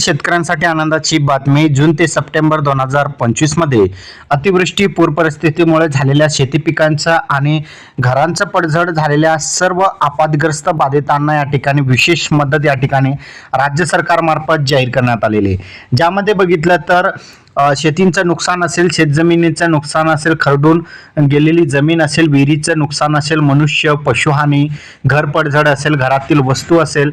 शेतकऱ्यांसाठी आनंदाची बातमी जून ते सप्टेंबर दोन हजार पंचवीसमध्ये. अतिवृष्टी पूर परिस्थितीमुळे झालेल्या शेती पिकांचा आणि घरांचं पडझड झालेल्या सर्व आपत्ग्रस्त बाधितांना या ठिकाणी विशेष मदत या ठिकाणी राज्य सरकारमार्फत जाहीर करण्यात आलेली ज्यामध्ये बघितलं तर शेतींचं नुकसान असेल शेतजमिनीचं नुकसान असेल खरडून गेलेली जमीन असेल विहिरीचं नुकसान असेल मनुष्य पशुहानी घर पडझड असेल घरातील वस्तू असेल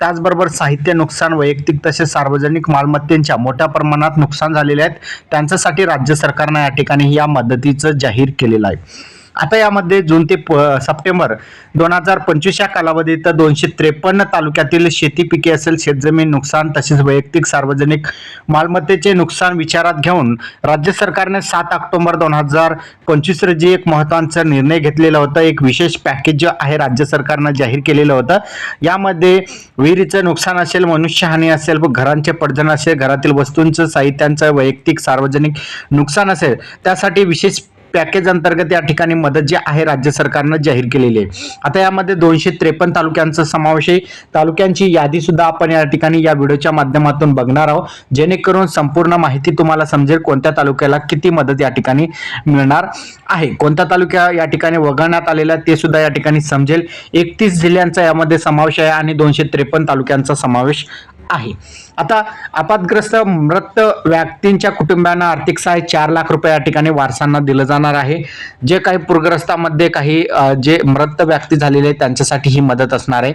त्याचबरोबर साहित्य नुकसान वैयक्तिक तसेच सार्वजनिक मालमत्तेच्या मोठ्या प्रमाणात नुकसान झालेले आहेत. त्यांच्यासाठी राज्य सरकारनं या ठिकाणी या मदतीचं जाहीर केलेलं आहे. आता यामध्ये जून ते प सप्टेंबर दोन हजार पंचवीस या कालावधीत दोनशे त्रेपन्न तालुक्यातील शेती पिके असेल शेतजमीन नुकसान तसेच वैयक्तिक सार्वजनिक मालमत्तेचे नुकसान विचारात घेऊन राज्य सरकारने सात ऑक्टोबर दोन हजार पंचवीस रोजी एक महत्त्वाचा निर्णय घेतलेला होता. एक विशेष पॅकेज जो आहे राज्य सरकारनं जाहीर केलेलं होतं. यामध्ये विहिरीचं नुकसान असेल मनुष्यहानी असेल व घरांचे पडझण असेल घरातील वस्तूंचं साहित्यांचं वैयक्तिक सार्वजनिक नुकसान असेल त्यासाठी विशेष पॅकेज अंतर्गत या ठिकाणी मदत जी आहे राज्य सरकारनं जाहीर केलेली आहे. आता यामध्ये दोनशे त्रेपन्न तालुक्यांचा समावेश आहे. तालुक्यांची यादी सुद्धा आपण या ठिकाणी या व्हिडिओच्या माध्यमातून बघणार आहोत. जेणेकरून संपूर्ण माहिती तुम्हाला समजेल कोणत्या तालुक्याला किती मदत या ठिकाणी मिळणार आहे. कोणत्या तालुक्या या ठिकाणी वगळण्यात आलेल्या ते सुद्धा या ठिकाणी समजेल. एकतीस जिल्ह्यांचा यामध्ये समावेश आहे आणि दोनशे त्रेपन्न तालुक्यांचा समावेश आहे. आता आपत्ग्रस्त मृत व्यक्तींच्या कुटुंबियांना आर्थिक सहाय्य चार लाख रुपये या ठिकाणी वारसांना दिलं जाणार आहे. जे काही पूरग्रस्तामध्ये काही जे मृत व्यक्ती झालेले आहेत त्यांच्यासाठी ही मदत असणार आहे.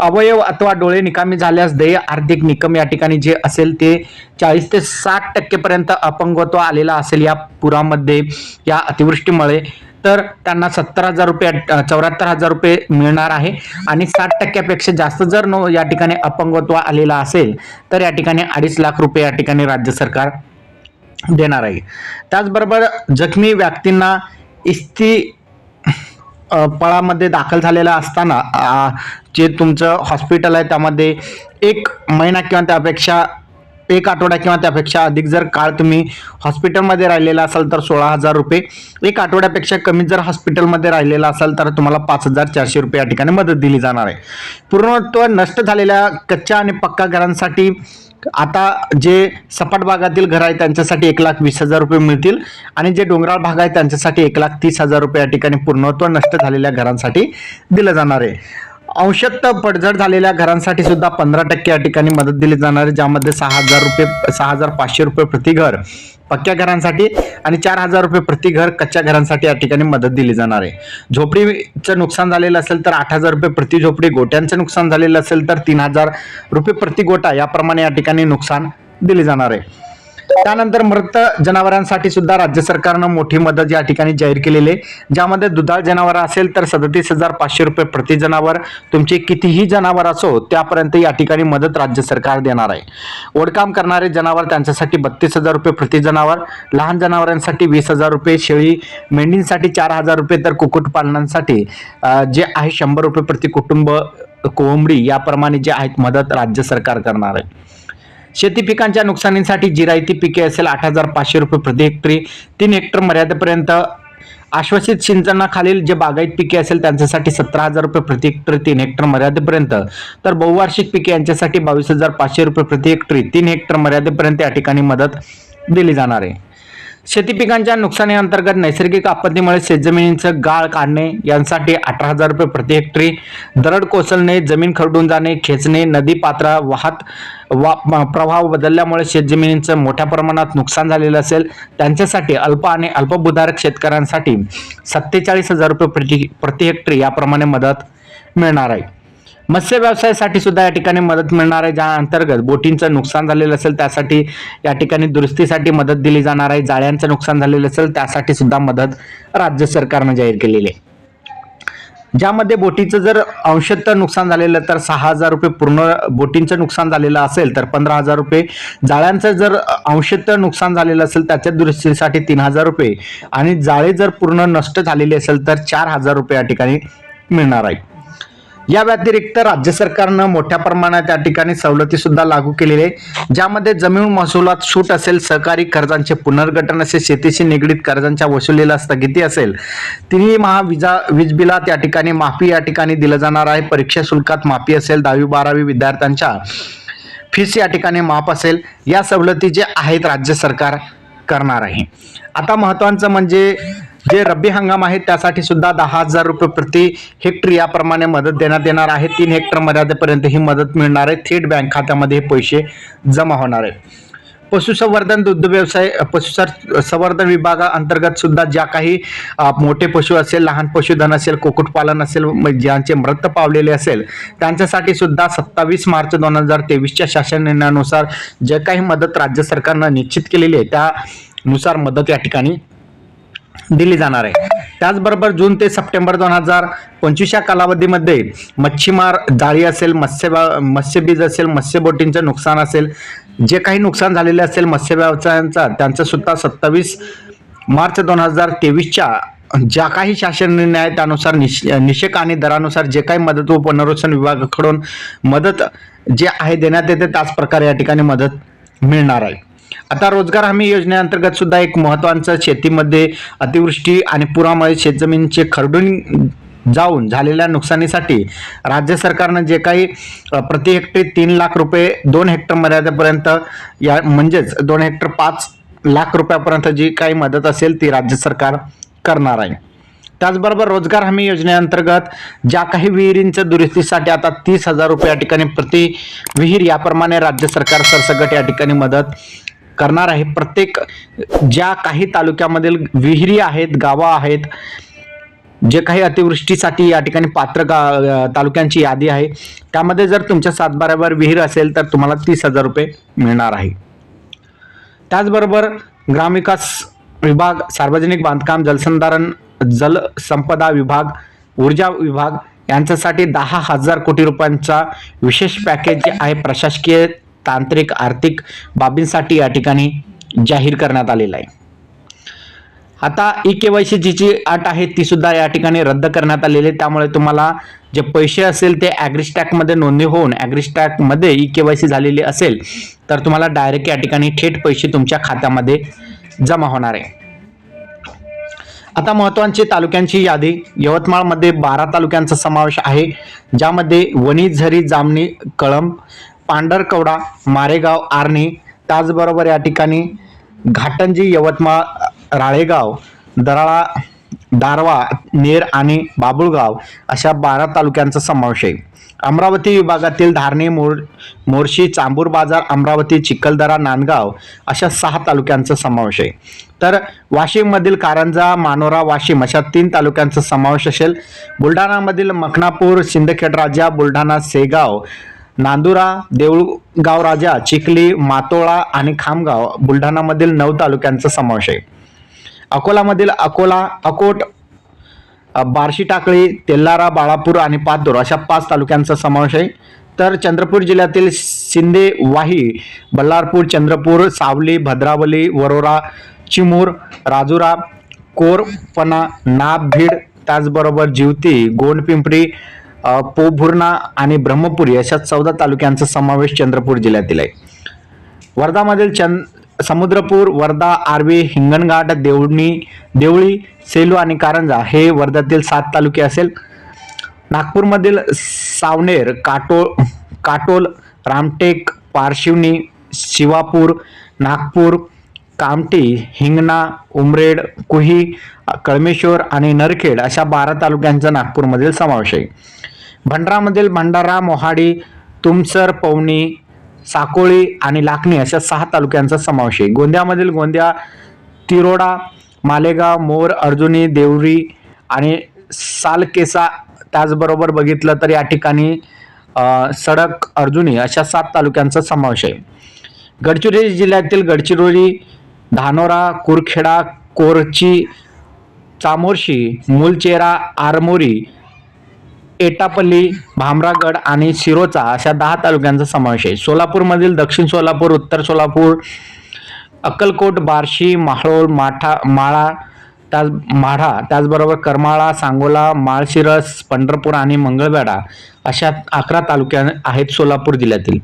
अवयव अथवा डोळे निकामी झाल्यास देय आर्थिक निकम या ठिकाणी जे असेल ते चाळीस ते साठ टक्केपर्यंत अपंगत्व आलेला असेल या पुरामध्ये या अतिवृष्टीमुळे. तर त्यांना सत्तर हजार रुपये चौऱ्याहत्तर हजार रुपये मिळणार आहे. आणि साठ टक्क्यापेक्षा जास्त जर नो या ठिकाणी अपंगत्व आलेला असेल तर या ठिकाणी अडीच लाख रुपये या ठिकाणी राज्य सरकार देणार आहे. त्याचबरोबर जखमी व्यक्तींना इस्ती पळामध्ये दाखल झालेला असताना जे तुमचं हॉस्पिटल आहे त्यामध्ये एक महिना किंवा त्यापेक्षा एक आठवडा किंवा त्यापेक्षा अधिक जर काळ तुम्ही हॉस्पिटलमध्ये राहिलेला असाल तर सोळा हजार रुपये. एक आठवड्यापेक्षा कमी जर हॉस्पिटलमध्ये राहिलेला असाल तर तुम्हाला पाच हजार चारशे रुपये या ठिकाणी मदत दिली जाणार आहे. पूर्णत्व नष्ट झालेल्या कच्च्या आणि पक्का घरांसाठी आता जे सपाट भागातील घर आहे त्यांच्यासाठी एक लाख वीस हजार रुपये मिळतील आणि जे डोंगराळ भाग आहे त्यांच्यासाठी एक लाख तीस हजार रुपये या ठिकाणी पूर्णत्व नष्ट झालेल्या घरांसाठी दिलं जाणार आहे. अंशतः पडझड झालेल्या घरांसाठी सुद्धा पंधरा टक्के या ठिकाणी मदत दिली जाणार आहे ज्यामध्ये सहा हजार रुपये सहा हजार पाचशे रुपये प्रति घर पक्क्या घरांसाठी आणि चार हजार रुपये प्रति घर कच्च्या घरांसाठी या ठिकाणी मदत दिली जाणार आहे. झोपडीचं नुकसान झालेलं असेल तर आठ हजार रुपये प्रति झोपडी गोट्यांचं नुकसान झालेलं असेल तर तीन हजार रुपये प्रति गोटा याप्रमाणे या ठिकाणी नुकसान दिले जाणार आहे. त्यानंतर मृत जनावरांसाठी सुद्धा राज्य सरकारनं मोठी मदत या ठिकाणी जाहीर केलेली आहे. ज्यामध्ये दुधाळ जनावर असेल तर सदतीस हजार पाचशे रुपये प्रति जनावर तुमचे कितीही जनावर असो त्यापर्यंत या ठिकाणी मदत राज्य सरकार देणार आहे. ओढकाम करणारे जनावर त्यांच्यासाठी बत्तीस हजार रुपये प्रति जनावर लहान जनावरांसाठी वीस हजार रुपये शेळी मेंढींसाठी चार हजार रुपये तर कुक्कुटपालनांसाठी जे आहे शंभर रुपये प्रति कुटुंब कोंबडी याप्रमाणे जे आहेत मदत राज्य सरकार करणार आहे. शेती पिकांच्या नुकसानीसाठी जिरायती पिके असेल आठ हजार पाचशे रुपये प्रति हेक्टरी तीन हेक्टर मर्यादेपर्यंत आश्वासित सिंचनाखालील जे बागायत पिके असेल त्यांच्यासाठी सतरा हजार रुपये प्रति हेक्टर तीन हेक्टर मर्यादेपर्यंत. तर बहुवार्षिक पिके यांच्यासाठी बावीस हजार पाचशे रुपये प्रति हेक्टरी तीन हेक्टर मर्यादेपर्यंत या ठिकाणी मदत दिली जाणार आहे. शेती पिकांच्या नुकसानीअंतर्गत नैसर्गिक आपत्तीमुळे शेतजमिनींचं गाळ काढणे यांसाठी अठरा हजार रुपये प्रति हेक्टरी दरड कोसळणे जमीन खरडून जाणे खेचणे नदी पात्रा वाहत वा प्रवाह बदलल्यामुळे शेतजमिनींचं मोठ्या प्रमाणात नुकसान झालेलं असेल. त्यांच्यासाठी अल्प आणि अल्पभूधारक शेतकऱ्यांसाठी सत्तेचाळीस हजार रुपये प्रति प्रति हेक्टरी याप्रमाणे मदत मिळणार आहे. मत्स्य व्यवसायासाठी सुद्धा या ठिकाणी मदत मिळणार आहे ज्या अंतर्गत बोटींचं नुकसान झालेलं असेल त्यासाठी या ठिकाणी दुरुस्तीसाठी मदत दिली जाणार आहे जाळ्यांचं नुकसान झालेलं असेल त्यासाठी सुद्धा मदत राज्य सरकारनं जाहीर केलेली आहे. ज्यामध्ये बोटीचं जर अंशतः नुकसान झालेलं तर सहा हजार रुपये पूर्ण बोटींचं नुकसान झालेलं असेल तर पंधरा हजार रुपये. जाळ्यांचं जर अंशतः नुकसान झालेलं असेल त्याच्या दुरुस्तीसाठी तीन हजार रुपये. आणि जाळे जर पूर्ण नष्ट झालेली असेल तर चार हजार रुपये या ठिकाणी मिळणार आहे. या व्यतिरिक्त राज्य सरकारनं मोठ्या प्रमाणात या ठिकाणी सवलती सुद्धा लागू केलेली आहे. ज्यामध्ये जमीन महसुलात सूट असेल सहकारी कर्जांचे पुनर्गठन असेल शेतीशी निगडीत कर्जांच्या वसुलीला स्थगिती असेल तिन्ही महाविजा वीज बिलात या ठिकाणी माफी या ठिकाणी दिलं जाणार आहे. परीक्षा शुल्कात माफी असेल दहावी बारावी विद्यार्थ्यांच्या फीस या ठिकाणी माफ असेल. या सवलती जे आहेत राज्य सरकार करणार आहे. आता महत्त्वाचं म्हणजे जे रब्बी हंगाम आहे त्यासाठी सुद्धा दहा हजार रुपये प्रति हेक्टर याप्रमाणे मदत देण्यात येणार आहे. तीन हेक्टर मर्यादेपर्यंत ही मदत मिळणार आहे. थेट बँक खात्यामध्ये हे पैसे जमा होणार आहे. पशुसंवर्धन दुग्ध व्यवसाय पशुसर संवर्धन विभागाअंतर्गत सुद्धा ज्या काही मोठे पशु असेल लहान पशुधन असेल कुक्कुटपालन असेल ज्यांचे मृत पावलेले असेल त्यांच्यासाठी सुद्धा सत्तावीस मार्च दोन हजार तेवीसच्या शासन निर्णयानुसार जे काही मदत राज्य सरकारनं निश्चित केलेली आहे त्यानुसार मदत या ठिकाणी दिली जाणार आहे. त्याचबरोबर जून ते सप्टेंबर दोन हजार पंचवीस या कालावधीमध्ये मच्छीमार जाळी असेल मत्स्य मत्स्यबीज असेल मत्स्यबोटींचं नुकसान असेल जे काही नुकसान झालेले असेल मत्स्य व्यवसायांचा त्यांचं सुद्धा सत्तावीस मार्च दोन हजार तेवीसच्या ज्या काही शासन निर्णय आहे त्यानुसार निश निषेक आणि दरानुसार जे काही मदत व पुनर्वसन विभागाकडून मदत जे आहे देण्यात येते त्याच प्रकारे या ठिकाणी मदत मिळणार आहे. आता रोजगार हमी योजनेअंतर्गत सुद्धा एक महत्वाचं शेतीमध्ये अतिवृष्टी आणि पुरामुळे शेतजमीनचे खरडून जाऊन झालेल्या नुकसानीसाठी राज्य सरकारनं जे काही प्रति हेक्टरी तीन लाख रुपये दोन हेक्टर मर्यादेपर्यंत या म्हणजेच दोन हेक्टर पाच लाख रुपयापर्यंत जी काही मदत असेल ती राज्य सरकार करणार आहे. त्याचबरोबर रोजगार हमी योजनेअंतर्गत ज्या काही विहिरींच्या दुरुस्तीसाठी आता तीस हजार रुपये या ठिकाणी प्रति विहीर याप्रमाणे राज्य सरकार सरसकट या ठिकाणी मदत करणार आहे. प्रत्येक ज्या काही तालुक्यामधील विहिरी आहेत गावं आहेत जे काही अतिवृष्टीसाठी या ठिकाणी पात्र गा तालुक्यांची यादी आहे. त्यामध्ये जर तुमच्या सातबाऱ्यावर विहीर असेल तर तुम्हाला तीस हजार रुपये मिळणार आहे. त्याचबरोबर ग्रामविकास विभाग सार्वजनिक बांधकाम जलसंधारण जलसंपदा विभाग ऊर्जा विभाग यांच्यासाठी दहा हजार कोटी रुपयांचा विशेष पॅकेज जे आहे प्रशासकीय तांत्रिक आर्थिक बाबींसाठी या ठिकाणी जाहीर करण्यात आलेलं आहे. आता ई के वाय सीची जी अट आहे ती सुद्धा या ठिकाणी रद्द करण्यात आलेली आहे. त्यामुळे तुम्हाला जे पैसे असेल ते ॲग्रिस्टॅकमध्ये नोंदणी होऊन ॲग्रिस्टॅकमध्ये ई के वाय सी झालेली असेल तर तुम्हाला डायरेक्ट या ठिकाणी थेट पैसे तुमच्या खात्यामध्ये जमा होणार आहे. आता महत्वाची तालुक्यांची यादी. यवतमाळमध्ये बारा तालुक्यांचा समावेश आहे ज्यामध्ये वणी झरी जामणी कळंब पांढरकवडा मारेगाव आर्णी त्याचबरोबर या ठिकाणी घाटंजी यवतमाळ राळेगाव दराळा दारवा नेर आणि बाबुळगाव अशा बारा तालुक्यांचा समावेश आहे. अमरावती विभागातील धारणे मोर मोर्शी चांबूर बाजार अमरावती चिखलदरा नांदगाव अशा सहा तालुक्यांचा समावेश आहे. तर वाशिममधील कारंजा मानोरा वाशिम अशा तीन तालुक्यांचा समावेश असेल. बुलढाणामधील मखनापूर सिंदखेड राजा बुलढाणा सेगाव नांदुरा देऊळगाव राजा चिखली मातोळा आणि खामगाव बुलढाणामधील नऊ तालुक्यांचा समावेश आहे. अकोलामधील अकोला अकोट बार्शी टाकळी तेल्लारा बाळापूर आणि पातूर अशा पाच तालुक्यांचा समावेश आहे. तर चंद्रपूर जिल्ह्यातील शिंदे वाही बल्लारपूर चंद्रपूर सावली भद्रावली वरोरा चिमूर राजुरा कोरपना नाभभीड त्याचबरोबर जिवती गोंडपिंपरी पोभुर्णा आणि ब्रह्मपुरी अशा चौदा तालुक्यांचा समावेश चंद्रपूर जिल्ह्यातील आहे. वर्धामधील चंद समुद्रपूर वर्धा आर्वी हिंगणघाट देवणी देवळी सेलू आणि कारंजा हे वर्ध्यातील सात तालुके असेल. नागपूरमधील सावनेर काटोल काटोल रामटेक पारशिवनी शिवापूर नागपूर कामटी हिंगणा उमरेड कुही कळमेश्वर आणि नरखेड अशा बारा तालुक्यांचा नागपूरमधील समावेश आहे. भंडारामधील भंडारा मोहाडी तुमसर पवनी साकोळी आणि लाखणी अशा सहा तालुक्यांचा समावेश आहे. गोंद्यामधील गोंदिया तिरोडा मालेगाव मोर अर्जुनी देवरी आणि सालकेसा त्याचबरोबर बघितलं तर या ठिकाणी सडक अर्जुनी अशा सात तालुक्यांचा समावेश आहे. गडचिरोली जिल्ह्यातील गडचिरोली धानोरा कुरखेडा कोरची चामोर्शी मुलचेरा आरमोरी एटापल्ली भामरागड आणि शिरोचा अशा दहा तालुक्यांचा समावेश आहे. सोलापूरमधील दक्षिण सोलापूर उत्तर सोलापूर अक्कलकोट बार्शी माहळोळ माठा माळा त्याच माढा त्याचबरोबर करमाळा सांगोला माळशिरस पंढरपूर आणि मंगळवेढा अशा अकरा तालुक्या आहेत सोलापूर जिल्ह्यातील.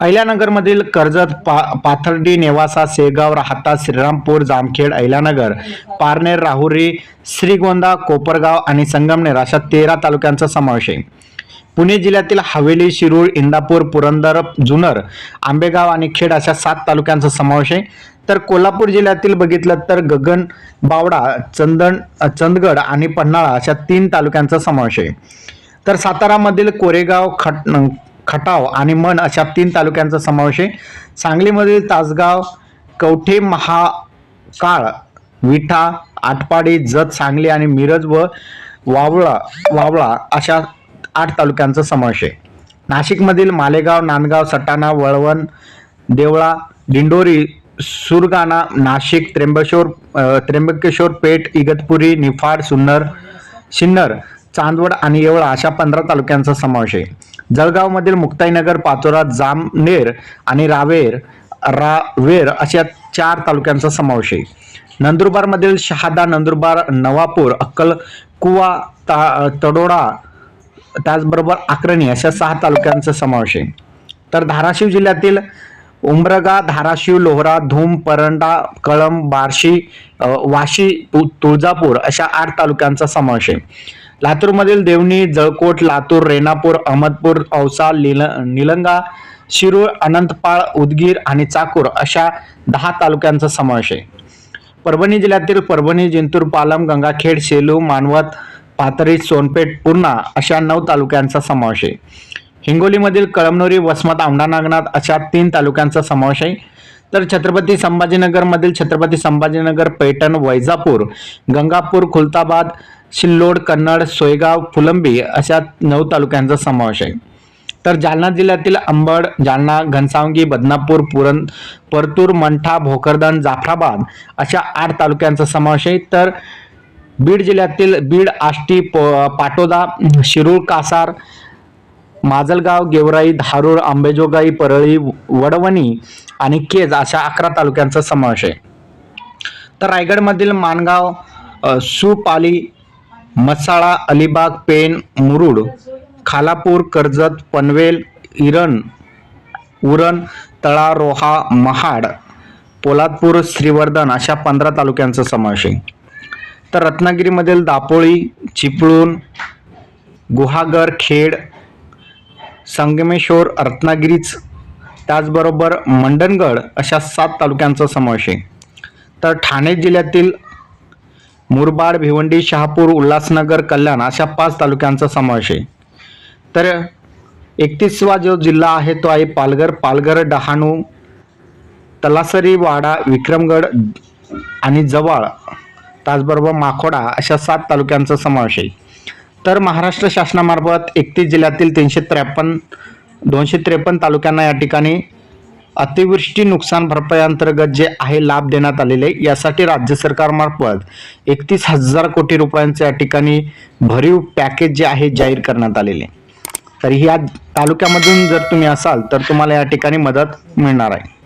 अहिल्यानगरमधील कर्जत पा पाथर्डी नेवासा सेगाव राहता श्रीरामपूर जामखेड अहिल्यानगर पारनेर राहुरी श्रीगोंदा कोपरगाव आणि संगमनेर अशा तेरा तालुक्यांचा समावेश आहे. पुणे जिल्ह्यातील हवेली शिरूर इंदापूर पुरंदर जुनर आंबेगाव आणि खेड अशा सात तालुक्यांचा समावेश आहे. तर कोल्हापूर जिल्ह्यातील बघितलं तर गगन बावडा चंदन चंदगड आणि पन्हाळा अशा तीन तालुक्यांचा समावेश आहे. तर सातारामधील कोरेगाव खट खटाव आणि मन अशा तीन तालुक्यांचा समावेश आहे. सांगलीमधील तासगाव कवठे महाकाळ विठा आटपाडी जत सांगली आणि मिरज व वावळा वावळा अशा आठ तालुक्यांचा समावेश आहे. नाशिकमधील मालेगाव नांदगाव सटाणा वळवण देवळा दिंडोरी सुरगाणा नाशिक त्र्यंबकेश्वर त्र्यंबकेश्वर पेठ इगतपुरी निफाड सुन्नर सिन्नर चांदवड आणि येवळा अशा पंधरा तालुक्यांचा समावेश आहे. जळगावमधील मुक्ताईनगर पाचोरा जामनेर आणि रावेर रावेर अशा चार तालुक्यांचा समावेश आहे. नंदुरबारमधील शहादा नंदुरबार नवापूर अक्कलकुवा ता तडोडा त्याचबरोबर आक्रणी अशा सहा तालुक्यांचा समावेश आहे. तर धाराशिव जिल्ह्यातील उंबरगा धाराशिव लोहरा धूम परंडा कळंब बार्शी वाशी तुळजापूर अशा आठ तालुक्यांचा समावेश आहे. लातूरमधील देवणी जळकोट लातूर रेणापूर अहमदपूर औसा निल निलंगा शिरूर अनंतपाळ उदगीर आणि चाकूर अशा दहा तालुक्यांचा समावेश आहे. परभणी जिल्ह्यातील परभणी जिंतूर पालम गंगाखेड सेलू मानवत पाथरी सोनपेठ पूर्णा अशा नऊ तालुक्यांचा समावेश आहे. हिंगोलीमधील कळमनुरी वसमत औंढा नागनाथ अशा तीन तालुक्यांचा समावेश आहे. तर छत्रपती संभाजीनगरमधील छत्रपती संभाजीनगर पैठण वैजापूर गंगापूर खुलताबाद सिल्लोड कन्नड सोयगाव फुलंबी अशा नऊ तालुक्यांचा समावेश आहे. तर जालना जिल्ह्यातील अंबड जालना घनसावंगी बदनापूर पुरण परतूर मंठा भोकरदन जाफराबाद अशा आठ तालुक्यांचा समावेश आहे. तर बीड जिल्ह्यातील बीड आष्टी पाटोदा शिरूर कासार माजलगाव गेवराई धारूर आंबेजोगाई परळी वडवणी आणि केज अशा अकरा तालुक्यांचा समावेश आहे. तर रायगडमधील माणगाव सुपाली मसाळा अलिबाग पेण मुरुड खालापूर कर्जत पनवेल इरण उरण तळा रोहा महाड पोलादपूर श्रीवर्धन अशा पंधरा तालुक्यांचा समावेश आहे. तर रत्नागिरीमधील दापोळी चिपळूण गुहागर खेड संगमेश्वर रत्नागिरीच त्याचबरोबर मंडणगड अशा सात तालुक्यांचा समावेश आहे. तर ठाणे जिल्ह्यातील मुरबाड भिवंडी शहापूर उल्हासनगर कल्याण अशा पाच तालुक्यांचा समावेश आहे. तर एकतीसवा जो जिल्हा आहे तो आहे पालघर. पालघर डहाणू तलासरी वाडा विक्रमगड आणि जवळ त्याचबरोबर माखोडा अशा सात तालुक्यांचा समावेश आहे. तर महाराष्ट्र शासनामार्फत एकतीस जिल्ह्यातील तीनशे त्रेपन्न दोनशे त्रेपन्न तालुक्यांना या ठिकाणी अतिवृष्टी नुकसान भरपाई अंतर्गत जे आहे लाभ देण्यात आलेले यासाठी राज्य सरकारमार्फत एकतीस हजार कोटी रुपयांचे या ठिकाणी भरीव पॅकेज जे आहे जाहीर करण्यात आलेले. तर ह्या तालुक्यामधून जर तुम्ही असाल तर तुम्हाला या ठिकाणी मदत मिळणार आहे.